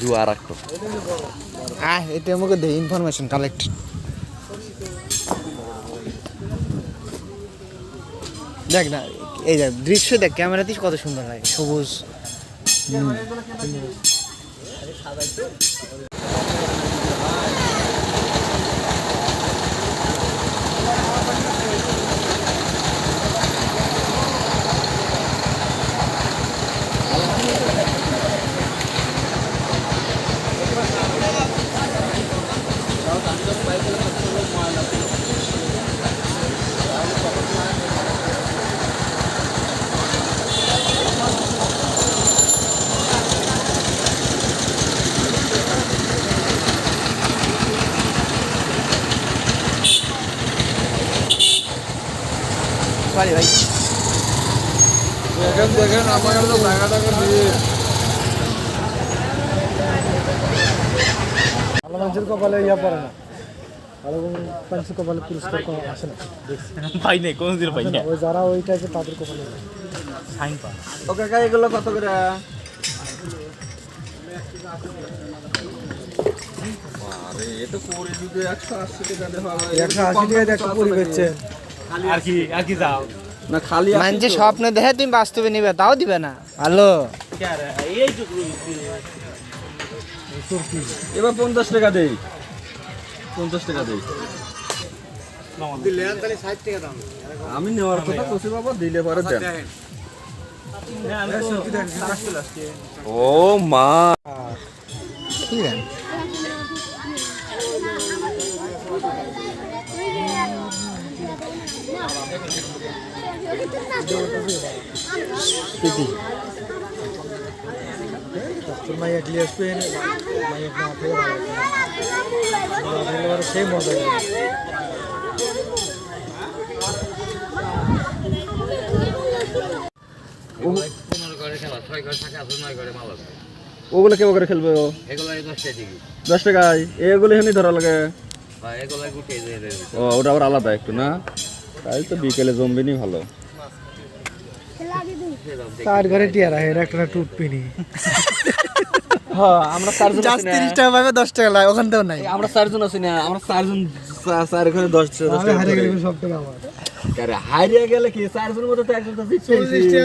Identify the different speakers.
Speaker 1: জুয়া রাখতো
Speaker 2: আহ, এটা আমাকে দে ইনফরমেশন কালেক্ট দেখ না, এই দেখ, দৃশ্য দেখ ক্যামেরাতে কত সুন্দর লাগে, সবুজ। বাড়ি ভাই।
Speaker 3: দেখেন দেখেন আমাকে তো জায়গাটাকে দিয়ে।
Speaker 4: ভালো মানুষের কপালে ইয়া পড়ে না। ভালো মানুষের কপালে পুরস্কার আসে না।
Speaker 1: পাই নাই কোনদিন পাই না
Speaker 4: ওই যারা ওই টাইপের তাদের কপালে
Speaker 1: সাইন পা।
Speaker 3: ও কাকা এগুলো কত করে? আরে এ তো করে যদি একশো আশি টাকা দেওয়া হয়
Speaker 4: একশো আশি একটা পুরি বেচছে।
Speaker 1: আর কি আর কি যাও।
Speaker 3: না খালি
Speaker 2: মানুষের স্বপ্ন দেখে তুমি বাস্তবে নিবে তাও দিবে না। ভালো
Speaker 3: এবার পঞ্চাশ টাকা দেই। পঞ্চাশ টাকা দেই। আমি নেওয়ার কথা কষে বাবা দিলে পরে দেন। ও মা।
Speaker 2: ঠিক আছে
Speaker 4: মাইয়া ক্লিয়ার পেন মাইয়া না সেই মজা
Speaker 3: ওগুলো কেমন করে খেলবে দশ টাকায় এগুলো এখানে ধরা লাগে। ও ওটা আবার আলাদা একটু না? তাই তো বিকেলে জমবিনি ভালো।
Speaker 4: তার ঘরে টিয়া রাখে একটা টুট পিনি
Speaker 3: হ্যাঁ আমরা চারজন
Speaker 2: জাস্ট টাকা পাবে দশ টাকা লাগে ওখানতেও নাই।
Speaker 3: আমরা চারজন আছি না আমরা চারজন চার ঘরে টাকা
Speaker 4: হারিয়ে। গেলে সব টাকা
Speaker 3: হারিয়ে গেলে কি? চারজনের মধ্যে তো একজন তো জিতছে